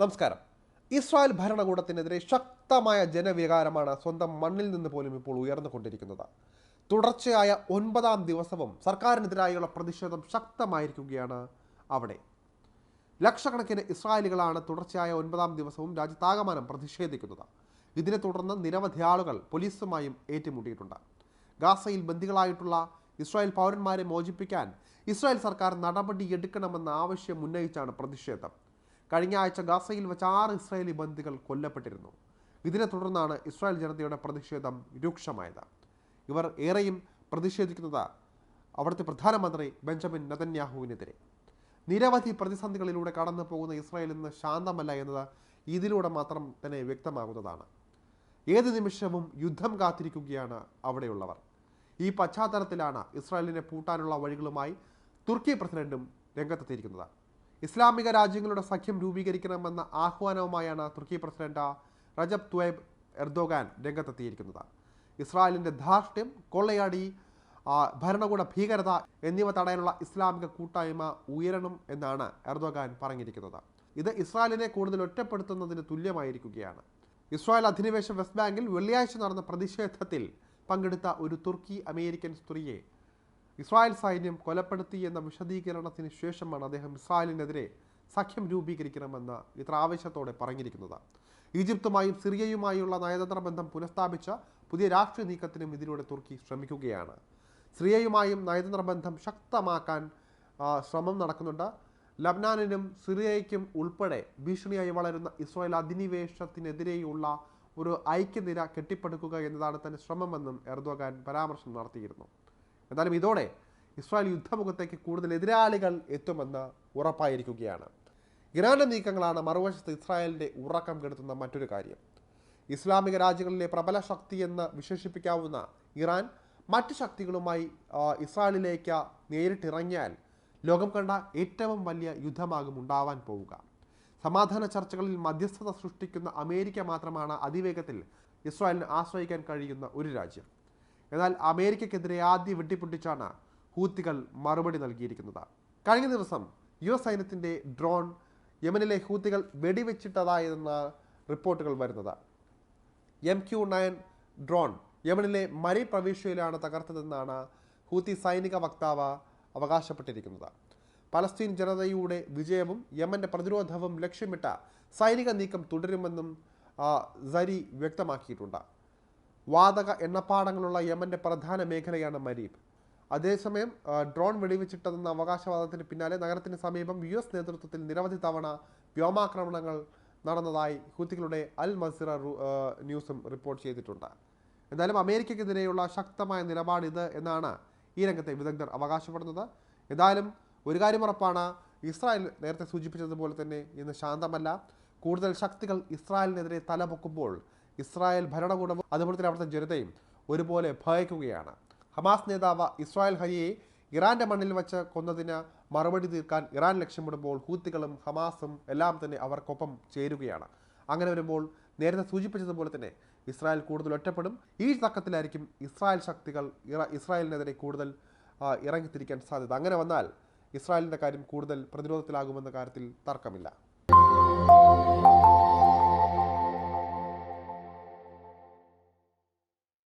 നമസ്കാരം. ഇസ്രായേൽ ഭരണകൂടത്തിനെതിരെ ശക്തമായ ജനവികാരമാണ് സ്വന്തം മണ്ണിൽ നിന്ന് പോലും ഇപ്പോൾ ഉയർന്നുകൊണ്ടിരിക്കുന്നത്. തുടർച്ചയായ ഒൻപതാം ദിവസവും സർക്കാരിനെതിരായുള്ള പ്രതിഷേധം ശക്തമായിരിക്കുകയാണ് അവിടെ. ലക്ഷക്കണക്കിന് ഇസ്രായേലികളാണ് തുടർച്ചയായ ഒൻപതാം ദിവസവും രാജ്യത്താകമാനം പ്രതിഷേധിക്കുന്നത്. ഇതിനെ തുടർന്ന് നിരവധി ആളുകൾ പോലീസുമായും ഏറ്റുമുട്ടിയിട്ടുണ്ട്. ഗാസയിൽ ബന്ദികളായിട്ടുള്ള ഇസ്രായേൽ പൗരന്മാരെ മോചിപ്പിക്കാൻ ഇസ്രായേൽ സർക്കാർ നടപടിയെടുക്കണമെന്ന ആവശ്യം ഉന്നയിച്ചാണ് പ്രതിഷേധം. കഴിഞ്ഞ ആഴ്ച ഗാസയിൽ വെച്ച് ആറ് ഇസ്രായേലി ബന്ദികൾ കൊല്ലപ്പെട്ടിരുന്നു. ഇതിനെ തുടർന്നാണ് ഇസ്രായേൽ ജനതയുടെ പ്രതിഷേധം രൂക്ഷമായത്. ഇവർ ഏറെയും പ്രതിഷേധിക്കുന്നത് അവിടുത്തെ പ്രധാനമന്ത്രി ബെഞ്ചമിൻ നതന്യാഹുവിനെതിരെ. നിരവധി പ്രതിസന്ധികളിലൂടെ കടന്നു പോകുന്ന ഇസ്രായേൽ ഇന്ന് ശാന്തമല്ല എന്നത് ഇതിലൂടെ മാത്രം തന്നെ വ്യക്തമാകുന്നതാണ്. ഏത് നിമിഷവും യുദ്ധം കാത്തിരിക്കുകയാണ് അവിടെയുള്ളവർ. ഈ പശ്ചാത്തലത്തിലാണ് ഇസ്രായേലിനെ പൂട്ടാനുള്ള വഴികളുമായി തുർക്കി പ്രസിഡന്റും രംഗത്തെത്തിയിരിക്കുന്നത്. ഇസ്ലാമിക രാജ്യങ്ങളുടെ സഖ്യം രൂപീകരിക്കണമെന്ന ആഹ്വാനവുമായാണ് തുർക്കി പ്രസിഡന്റ് റജബ് ത്വേബ് എർദോഗാൻ രംഗത്തെത്തിയിരിക്കുന്നത്. ഇസ്രായേലിന്റെ ധാർഷ്ട്യം കൊള്ളയാടി ഭരണകൂട ഭീകരത എന്നിവ തടയാനുള്ള ഇസ്ലാമിക കൂട്ടായ്മ ഉയരണം എന്നാണ് എർദോഗാൻ പറഞ്ഞിരിക്കുന്നത്. ഇത് ഇസ്രായേലിനെ കൂടുതൽ ഒറ്റപ്പെടുത്തുന്നതിന് തുല്യമായിരിക്കുകയാണ്. ഇസ്രായേൽ അധിനിവേശ വെസ്റ്റ് ബാങ്കിൽ വെള്ളിയാഴ്ച നടന്ന പ്രതിഷേധത്തിൽ പങ്കെടുത്ത ഒരു തുർക്കി അമേരിക്കൻ സ്ത്രീയെ ഇസ്രായേൽ സൈന്യം കൊലപ്പെടുത്തി എന്ന വിശദീകരണത്തിന് ശേഷമാണ് അദ്ദേഹം ഇസ്രായേലിനെതിരെ സഖ്യം രൂപീകരിക്കണമെന്ന് ഇത്ര ആവേശത്തോടെ പറഞ്ഞിരിക്കുന്നത്. ഈജിപ്തുമായും സിറിയയുമായുള്ള നയതന്ത്ര ബന്ധം പുനഃസ്ഥാപിച്ച പുതിയ രാഷ്ട്രീയ നീക്കത്തിനും ഇതിലൂടെ തുർക്കി ശ്രമിക്കുകയാണ്. സിറിയയുമായും നയതന്ത്ര ബന്ധം ശക്തമാക്കാൻ ശ്രമം നടക്കുന്നുണ്ട്. ലബ്നാനിനും സിറിയയ്ക്കും ഉൾപ്പെടെ ഭീഷണിയായി വളരുന്ന ഇസ്രായേൽ അധിനിവേശത്തിനെതിരെയുള്ള ഒരു ഐക്യനിര കെട്ടിപ്പടുക്കുക എന്നതാണ് തന്റെ ശ്രമമെന്നും എർദോഗാൻ പരാമർശം നടത്തിയിരുന്നു. എന്നാലും ഇതോടെ ഇസ്രായേൽ യുദ്ധമുഖത്തേക്ക് കൂടുതൽ എതിരാളികൾ എത്തുമെന്ന് ഉറപ്പായിരിക്കുകയാണ്. ഇറാന്റെ നീക്കങ്ങളാണ് മറുവശത്ത് ഇസ്രായേലിന്റെ ഉറക്കം കെടുത്തുന്ന മറ്റൊരു കാര്യം. ഇസ്ലാമിക രാജ്യങ്ങളിലെ പ്രബല ശക്തി എന്ന് വിശേഷിപ്പിക്കാവുന്ന ഇറാൻ മറ്റ് ശക്തികളുമായി ഇസ്രായേലിലേക്ക് നേരിട്ടിറങ്ങിയാൽ ലോകം കണ്ട ഏറ്റവും വലിയ യുദ്ധമാകും ഉണ്ടാവാൻ പോവുക. സമാധാന ചർച്ചകളിൽ മധ്യസ്ഥത സൃഷ്ടിക്കുന്ന അമേരിക്ക മാത്രമാണ് അതിവേഗത്തിൽ ഇസ്രായേലിന് ആശ്രയിക്കാൻ കഴിയുന്ന ഒരു രാജ്യം. എന്നാൽ അമേരിക്കക്കെതിരെ ആദ്യ വെട്ടിപ്പൊട്ടിച്ചാണ് ഹൂത്തികൾ മറുപടി നൽകിയിരിക്കുന്നത്. കഴിഞ്ഞ ദിവസം യു എസ് സൈന്യത്തിന്റെ ഡ്രോൺ യമനിലെ ഹൂത്തികൾ വെടിവെച്ചിട്ടതായെന്ന റിപ്പോർട്ടുകൾ വരുന്നത്. എം ക്യു നയൻ ഡ്രോൺ യമനിലെ മരി പ്രവിശ്യയിലാണ് തകർത്തതെന്നാണ് ഹൂത്തി സൈനിക വക്താവ് അവകാശപ്പെട്ടിരിക്കുന്നത്. പലസ്തീൻ ജനതയുടെ വിജയവും യമന്റെ പ്രതിരോധവും ലക്ഷ്യമിട്ട സൈനിക നീക്കം തുടരുമെന്നും സരി വ്യക്തമാക്കിയിട്ടുണ്ട്. വാതക എണ്ണപ്പാടങ്ങളുള്ള യമന്റെ പ്രധാന മേഖലയാണ് മരീബ്. അതേസമയം ഡ്രോൺ വെടിവെച്ചിട്ടതെന്ന അവകാശവാദത്തിന് പിന്നാലെ നഗരത്തിന് സമീപം യു എസ് നേതൃത്വത്തിൽ നിരവധി തവണ വ്യോമാക്രമണങ്ങൾ നടന്നതായി ഹൂത്തികളുടെ അൽ മസിറ ന്യൂസും റിപ്പോർട്ട് ചെയ്തിട്ടുണ്ട്. എന്തായാലും അമേരിക്കയ്ക്കെതിരെയുള്ള ശക്തമായ നിലപാടിത് എന്നാണ് ഈ രംഗത്തെ വിദഗ്ധർ അവകാശപ്പെടുന്നത്. എന്തായാലും ഒരു കാര്യം ഉറപ്പാണ് ഇസ്രായേൽ നേരത്തെ സൂചിപ്പിച്ചതുപോലെ തന്നെ ഇന്ന് ശാന്തമല്ല. കൂടുതൽ ശക്തികൾ ഇസ്രായേലിനെതിരെ തലപൊക്കുമ്പോൾ ഇസ്രായേൽ ഭരണകൂടവും അതുപോലെ തന്നെ അവിടുത്തെ ജനതയും ഒരുപോലെ ഭയക്കുകയാണ്. ഹമാസ് നേതാവ് ഇസ്രായേൽ ഹരിയെ ഇറാന്റെ മണ്ണിൽ വെച്ച് കൊന്നതിന് മറുപടി തീർക്കാൻ ഇറാൻ ലക്ഷ്യമിടുമ്പോൾ ഹൂത്തികളും ഹമാസും എല്ലാം തന്നെ അവർക്കൊപ്പം ചേരുകയാണ്. അങ്ങനെ വരുമ്പോൾ നേരത്തെ സൂചിപ്പിച്ചതുപോലെ തന്നെ ഇസ്രായേൽ കൂടുതൽ ഒറ്റപ്പെടും. ഈ തക്കത്തിലായിരിക്കും ഇസ്രായേൽ ശക്തികൾ ഇറ- ഇസ്രായേലിനെതിരെ കൂടുതൽ ഇറങ്ങിത്തിരിക്കാൻ സാധ്യത. അങ്ങനെ വന്നാൽ ഇസ്രായേലിന്റെ കാര്യം കൂടുതൽ പ്രതിരോധത്തിലാകുമെന്ന കാര്യത്തിൽ തർക്കമില്ല.